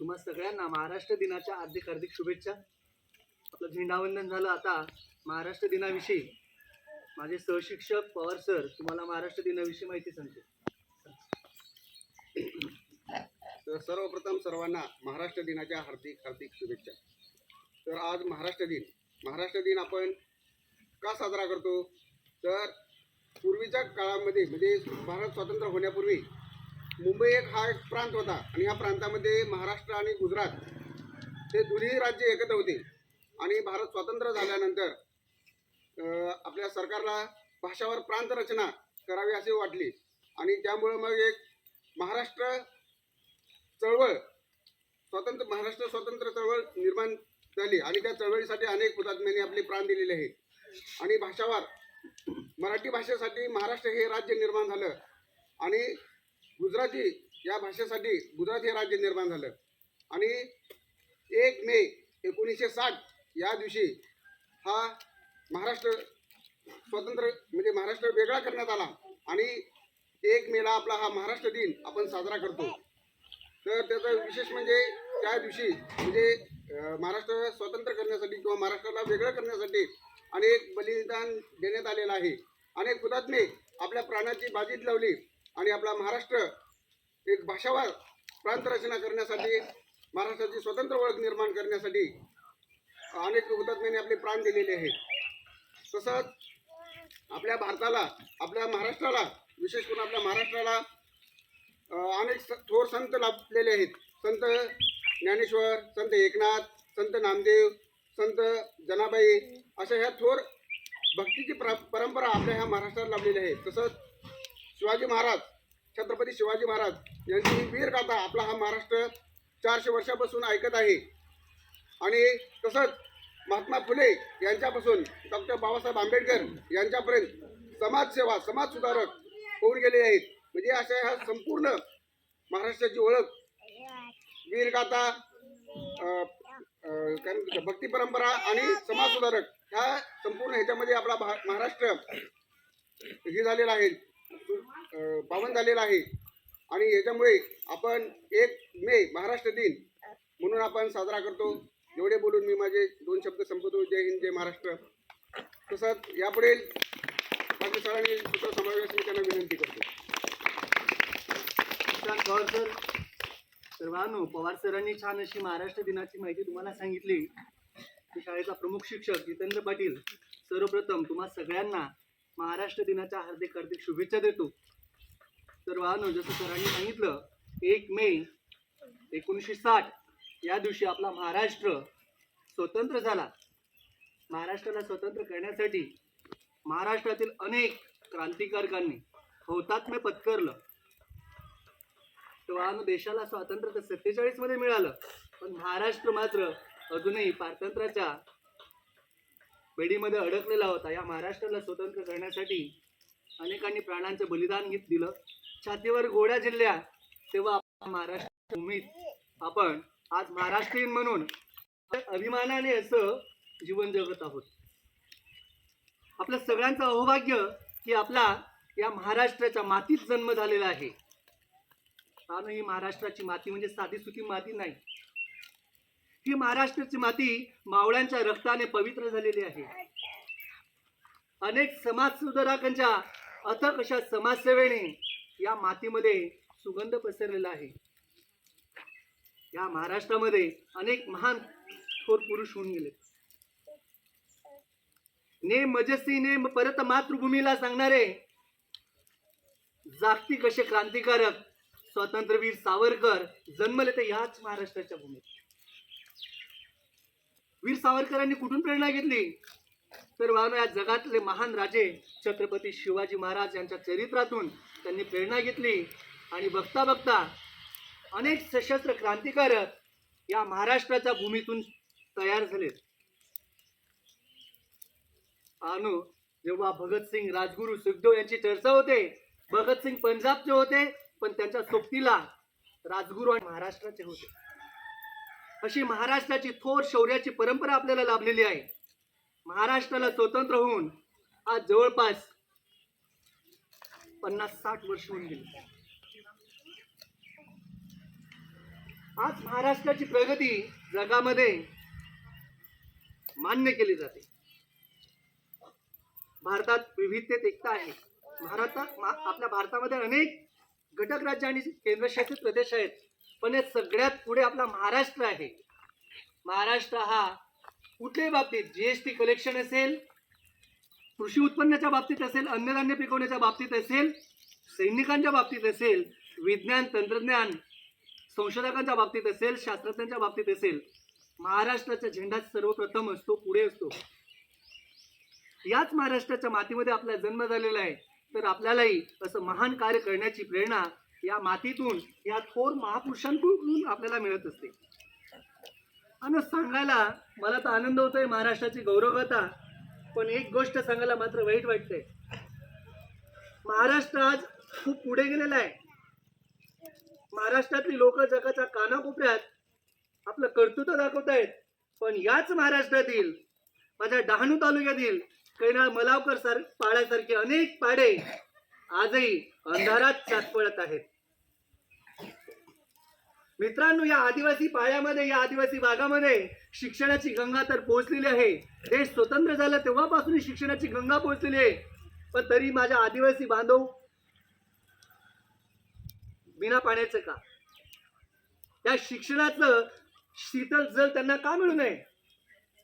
तुम्हा सगळ्यांना महाराष्ट्र दिनाच्या हार्दिक हार्दिक शुभेच्छा. आपलं झेंडावंदन झालं आता. महाराष्ट्र दिनाविषयी माझे सहशिक्षक पवार सर तुम्हाला महाराष्ट्र दिनाविषयी माहिती सांगते तर सर्वप्रथम सर्वांना महाराष्ट्र दिनाच्या हार्दिक हार्दिक शुभेच्छा. तर आज महाराष्ट्र दिन. महाराष्ट्र दिन आपण का साजरा करतो? तर पूर्वीच्या काळामध्ये म्हणजे भारत स्वतंत्र होण्यापूर्वी मुंबई एक हा एक प्रांत होता आणि या प्रांतामध्ये महाराष्ट्र आणि गुजरात हे दोन्ही राज्य एकत्र होते. आणि भारत स्वतंत्र झाल्यानंतर आपल्या सरकारला भाषावर प्रांत रचना करावी असे वाटली. आणि त्यामुळं मग एक महाराष्ट्र चळवळ स्वतंत्र महाराष्ट्र स्वतंत्र चळवळ निर्माण झाली. आणि त्या चळवळीसाठी अनेक हुतात्म्यांनी आपले प्राण दिलेले आहेत. आणि भाषावार मराठी भाषेसाठी महाराष्ट्र हे राज्य निर्माण झालं. आणि गुजराती या भाषेसाठी गुजरात हे राज्य निर्माण झालं. आणि एक मे एकोणीसशे साठ या दिवशी हा महाराष्ट्र स्वतंत्र म्हणजे महाराष्ट्र वेगळा करण्यात आला. आणि एक मेला आपला हा महाराष्ट्र दिन आपण साजरा करतो. तर त्याचं विशेष म्हणजे त्या दिवशी म्हणजे महाराष्ट्र स्वतंत्र करण्यासाठी किंवा महाराष्ट्राला वेगळं करण्यासाठी अनेक बलिदान देण्यात आलेलं आहे. अनेक हुतात्मे आपल्या प्राणाची बाजीत लावली. आणि आपला महाराष्ट्र एक भाषावार प्रांत रचना करण्यासाठी महाराष्ट्राची स्वतंत्र ओळख निर्माण करण्यासाठी अनेक हुतात्म्यांनी आपले प्राण दिलेले आहेत. तसंच आपल्या भारताला आपल्या महाराष्ट्राला विशेष करून आपल्या महाराष्ट्राला अनेक थोर संत लाभलेले आहेत. संत ज्ञानेश्वर संत एकनाथ संत नामदेव संत जनाबाई अशा ह्या थोर भक्तीची प्र परंपरा आपल्या ह्या महाराष्ट्रात लाभलेली आहे. तसंच शिवाजी महाराज छत्रपती शिवाजी महाराज यांची ही वीरगाथा आपला हा महाराष्ट्र चारशे वर्षापासून ऐकत आहे. आणि तसंच महात्मा फुले यांच्यापासून डॉक्टर बाबासाहेब आंबेडकर यांच्यापर्यंत समाजसेवा समाजसुधारक होऊन गेले आहेत. म्हणजे अशा ह्या संपूर्ण महाराष्ट्राची ओळख वीरगाथा काय भक्ती परंपरा आणि समाजसुधारक ह्या संपूर्ण ह्याच्यामध्ये आपला भा महाराष्ट्र हे झालेला आहे. पावन झालेला आहे. आणि याच्यामुळे आपण एक मे महाराष्ट्र दिन म्हणून आपण साजरा करतो. एवढे बोलून मी माझे दोन शब्द संपवतो. जय हिंद जय महाराष्ट्र. तसंच यापुढे बाकी सरांनी सूत्र समावेश त्यांना विनंती करतो. पवार सर. सर्वांनो पवार सरांनी छान अशी महाराष्ट्र दिनाची माहिती तुम्हाला सांगितली. की शाळेचा प्रमुख शिक्षक जितेंद्र पाटील सर्वप्रथम तुम्हा सगळ्यांना महाराष्ट्र दिनाच्या हार्दिक हार्दिक शुभेच्छा देतो. तर वाहनो जसं सरांनी सांगितलं एक मे एकोणीसशे साठ या दिवशी आपला महाराष्ट्र स्वतंत्र झाला. महाराष्ट्राला स्वतंत्र करण्यासाठी महाराष्ट्रातील अनेक क्रांतिकारकांनी हौतात्म्य पत्करलं. तेव्हा देशाला स्वातंत्र्य तर सत्तेचाळीसमध्ये मिळालं पण महाराष्ट्र मात्र अजूनही पारतंत्र्याच्या पेढीमध्ये अडकलेला होता. या महाराष्ट्राला स्वतंत्र करण्यासाठी अनेकांनी प्राणांचं बलिदान घेत दिलं. छातीवर गोड्या जिल्ह्या तेव्हा महाराष्ट्र भूमीत आपण आज महाराष्ट्रीयन म्हणून अभिमानाने असं जीवन जगत आहोत. आपलं सगळ्यांचं अहोभाग्य की आपला या महाराष्ट्राच्या मातीत जन्म झालेला आहे. कारण ही महाराष्ट्राची माती म्हणजे साधी सुखी माती नाही. ही महाराष्ट्राची माती मावळ्यांच्या रक्ताने पवित्र झालेली आहे. अनेक समाजसुधारकांच्या अथक अशा समाजसेवेने या मातीमध्ये सुगंध पसरलेला आहे. या महाराष्ट्रामध्ये अनेक महान थोर पुरुष होऊन गेले. ने मजसी नेम परत मातृभूमीला सांगणारे जागतिक असे क्रांतिकारक स्वातंत्र्यवीर सावरकर जन्मले ते ह्याच महाराष्ट्राच्या भूमीत. वीर सावरकरांनी कुठून प्रेरणा घेतली? तर वाहनो या जगातले महान राजे छत्रपती शिवाजी महाराज यांच्या चरित्रातून त्यांनी प्रेरणा घेतली. आणि बघता बघता अनेक सशस्त्र क्रांतिकारक या महाराष्ट्राच्या भूमीतून तयार झालेत अनु जेव्हा भगतसिंग राजगुरू सुखदेव यांची चर्चा होते भगतसिंग पंजाबचे होते पण त्यांच्या सोबतीला राजगुरू आणि महाराष्ट्राचे होते. अशी महाराष्ट्राची थोर शौर्याची परंपरा आपल्याला लाभलेली आहे. महाराष्ट्राला स्वतंत्र होऊन आज जवळपास पन्नास साठ वर्ष होऊन गेली. आज महाराष्ट्राची प्रगती जगामध्ये मान्य केली जाते. भारतात विविधतेत एकता आहे. भारतात मा- आपल्या भारतामध्ये अनेक घटक राज्य आणि केंद्रशासित प्रदेश आहेत. पण हे सगळ्यात पुढे आपला महाराष्ट्र आहे. महाराष्ट्र हा कुठल्याही बाबतीत जीएसटी कलेक्शन असेल कृषी उत्पन्नाच्या बाबतीत असेल अन्नधान्य पिकवण्याच्या बाबतीत असेल सैनिकांच्या बाबतीत असेल विज्ञान तंत्रज्ञान संशोधकांच्या बाबतीत असेल शास्त्रज्ञांच्या बाबतीत असेल महाराष्ट्राचा झेंडा सर्वप्रथम असतो पुढे असतो. याच महाराष्ट्राच्या मातीमध्ये आपला जन्म झालेला आहे तर आपल्यालाही असं महान कार्य करण्याची प्रेरणा या मातीतून या थोर महापुरुषांकडून आपल्याला मिळत असते. आणि सांगायला मला तर आनंद होतोय महाराष्ट्राची गौरवता पण एक गोष्ट सांगायला मात्र वाईट वाटते महाराष्ट्र आज खूप पुढे गेलेला आहे. महाराष्ट्रातली लोक जगाच्या कानाकोपऱ्यात आपलं कर्तृत्व दाखवत आहेत पण याच महाराष्ट्रातील माझ्या डहाणू तालुक्यातील कैनाळ मलावकर सर पाड्यासारखे अनेक पाडे आजही अंधारात चाक आहेत. मित्रांनो या आदिवासी पायामध्ये या आदिवासी भागामध्ये शिक्षणाची गंगा तर पोहोचलेली आहे. देश स्वतंत्र झाला तेव्हापासून शिक्षणाची गंगा पोहोचलेली आहे. पण तरी माझ्या आदिवासी बांधव बिना पाण्याचं का? त्या शिक्षणाचं शीतल जल त्यांना का मिळू नये?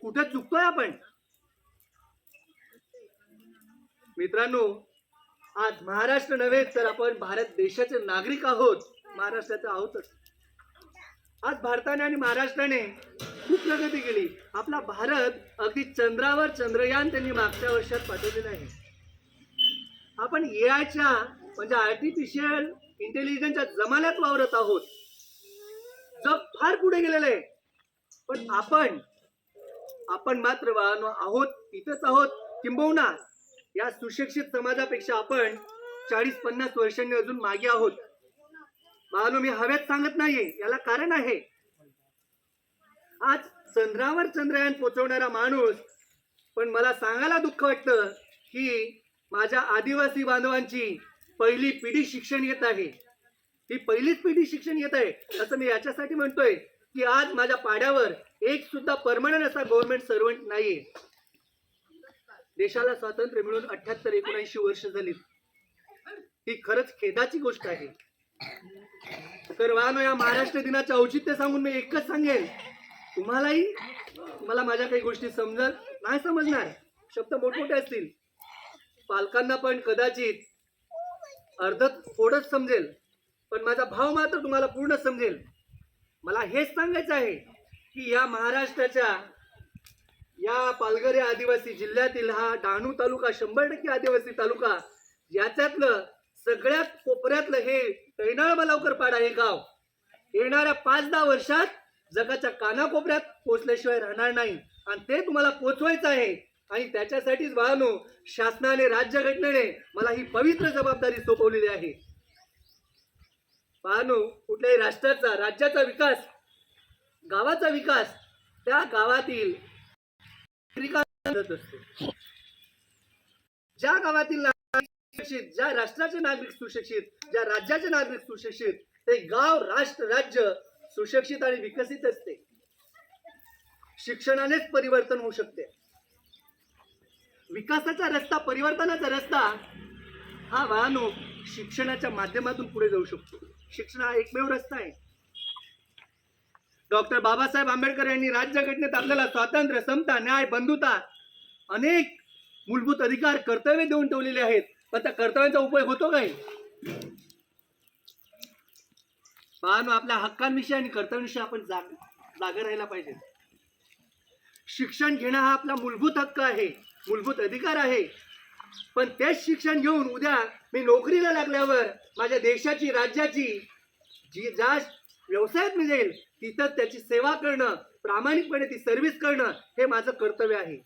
कुठे चुकतोय आपण? मित्रांनो आज महाराष्ट्र नव्हे तर आपण भारत देशाचे नागरिक आहोत. महाराष्ट्राचे आहोतच. आज भारताने आणि महाराष्ट्राने खूप प्रगती केली. आपला भारत अगदी चंद्रावर चंद्रयान त्यांनी मागच्या वर्षात पाठवलेलं आहे. आपण ए आयच्या म्हणजे आर्टिफिशियल इंटेलिजन्सच्या जमान्यात वावरत आहोत. जग फार पुढे गेलेलं आहे. पण आपण आपण मात्र वाहनो आहोत इथंच आहोत किंबहुना या सुशिक्षित समाजापेक्षा आपण चाळीस पन्नास वर्षांनी अजून मागे आहोत. बाळानो मी हवेत सांगत नाहीये याला कारण आहे. आज चंद्रावर चंद्रयान पोचवणारा माणूस पण मला सांगायला दुःख वाटतं की माझ्या आदिवासी बांधवांची पहिली पिढी शिक्षण येत आहे. ही पहिलीच पिढी शिक्षण येत आहे असं मी याच्यासाठी म्हणतोय की आज माझ्या पाड्यावर एक सुद्धा परमनंट असा गव्हर्नमेंट सर्वंट नाहीये. देशाला स्वातंत्र्य मिळून अठ्याहत्तर एकोणऐंशी वर्ष झाली. ही खरंच खेदाची गोष्ट आहे. तर वाहनो या महाराष्ट्र दिनाचे औचित्य सांगून मी एकच सांगेन. तुम्हालाही मला माझ्या काही गोष्टी समजत नाही समजणार. शब्द मोठमोठे असतील. पालकांना पण कदाचित अर्ध थोडंच समजेल. पण माझा भाव मात्र तुम्हाला पूर्ण समजेल. मला हेच सांगायचं आहे की या महाराष्ट्राच्या या पालघर या आदिवासी जिल्ह्यातील हा डहाणू तालुका शंभर टक्के आदिवासी तालुका याच्यातलं सगळ्यात कोपऱ्यातलं हे कैनाळ मलावकर पाडा हे गाव. येणाऱ्या पाच दहा वर्षात जगाच्या कानाकोपऱ्यात पोचल्याशिवाय राहणार नाही. आणि ते तुम्हाला पोचवायचं आहे. आणि त्याच्यासाठीच वाहनो शासनाने राज्यघटनेने मला ही पवित्र जबाबदारी सोपवलेली आहे. पाहनो कुठल्याही राष्ट्राचा राज्याचा विकास गावाचा विकास त्या गावातील असते ज्या गावातील नागरिक सुशिक्षित ज्या राष्ट्राचे नागरिक सुशिक्षित ज्या राज्याचे नागरिक सुशिक्षित ते गाव राष्ट्र राज्य सुशिक्षित आणि विकसित असते. शिक्षणानेच परिवर्तन होऊ शकते. विकासाचा रस्ता परिवर्तनाचा रस्ता हा वाहनो शिक्षणाच्या माध्यमातून पुढे जाऊ शकतो. शिक्षण हा एकमेव रस्ता आहे. डॉक्टर बाबासाहेब आंबेडकर यांनी राज्यघटनेत आपल्याला स्वातंत्र्य समता न्याय बंधुता अनेक मूलभूत अधिकार कर्तव्य देऊन ठेवलेले आहेत. पण त्या कर्तव्यांचा उपयोग होतो काय पाहणं आपल्या हक्कांविषयी आणि कर्तव्यांविषयी आपण जाग जागे राहायला पाहिजे. शिक्षण घेणं हा आपला मूलभूत हक्क आहे मूलभूत अधिकार आहे. पण तेच शिक्षण घेऊन उद्या मी नोकरीला लागल्यावर माझ्या देशाची राज्याची जी ज्या व्यवसायात मी जाईल तिथं त्याची सेवा करणं प्रामाणिकपणे ती सर्व्हिस करणं हे माझं कर्तव्य आहे.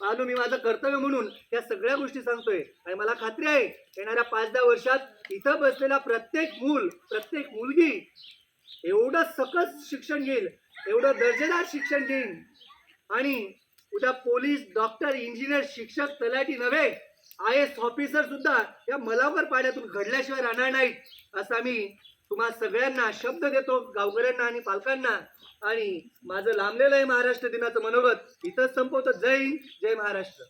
आलो मी माझं कर्तव्य म्हणून या सगळ्या गोष्टी सांगतोय. आणि मला खात्री आहे येणाऱ्या पाच दहा वर्षात इथं बसलेला प्रत्येक मूल प्रत्येक मुलगी एवढं सकस शिक्षण घेईल एवढं दर्जेदार शिक्षण घेईल आणि उद्या पोलीस डॉक्टर इंजिनियर शिक्षक तलाठी नव्हे आय एस ऑफिसर सुद्धा या मलावर पाण्यातून घडल्याशिवाय राहणार नाहीत असा मी तुम्हा सगळ्यांना शब्द देतो गावकऱ्यांना आणि पालकांना. आणि माझं लांबलेलं आहे महाराष्ट्र दिनाचं मनोगत. इथंच संपवतो. जय हिंद जय महाराष्ट्र.